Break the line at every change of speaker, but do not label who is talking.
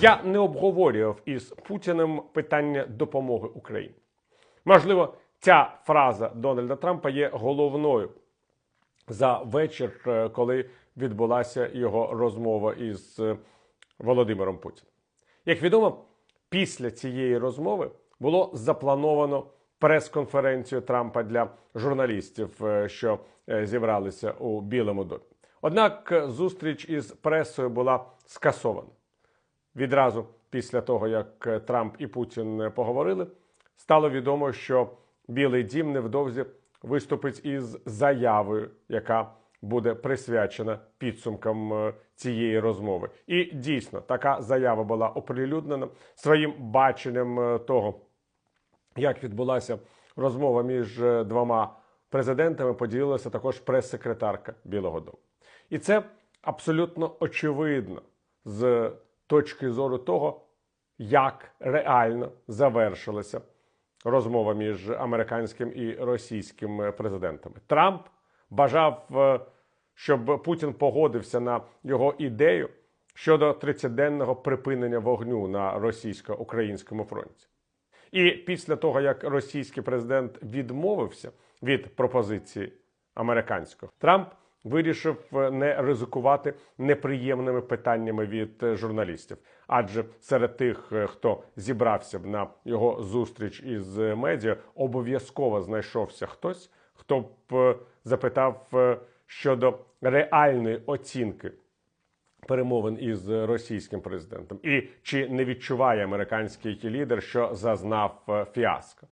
Я не обговорював із Путіним питання допомоги Україні. Можливо, ця фраза Дональда Трампа є головною за вечір, е, коли відбулася його розмова із е, Володимиром Путіним. Як відомо, після цієї розмови було заплановано прес-конференцію Трампа для журналістів, е, що зібралися у Білому домі. Однак зустріч із пресою була скасована. Відразу після того, як е, Трамп і Путін е, поговорили, стало відомо, що Білий Дім невдовзі виступить із заявою, яка буде присвячена підсумкам е, цієї розмови. І дійсно така заява була оприлюднена своїм баченням того, як відбулася розмова між двома президентами, поділилася також прес-секретарка Білого Дому. І це абсолютно очевидно з точки зору того, як реально завершилася розмова між американським і російським президентами. Трамп бажав, е, щоб Путін погодився на його ідею щодо 30-денного припинення вогню на російсько-українському фронті. І після того, як російський президент відмовився від пропозиції американського, Трамп вирішив е, не ризикувати неприємними питаннями від е, журналістів. Адже серед тих, е, хто зібрався б на його зустріч із медіа, обов'язково знайшовся хтось, хто б запитав щодо реальної оцінки перемовин із російським президентом, і чи не відчуває американський лідер, що зазнав фіаско.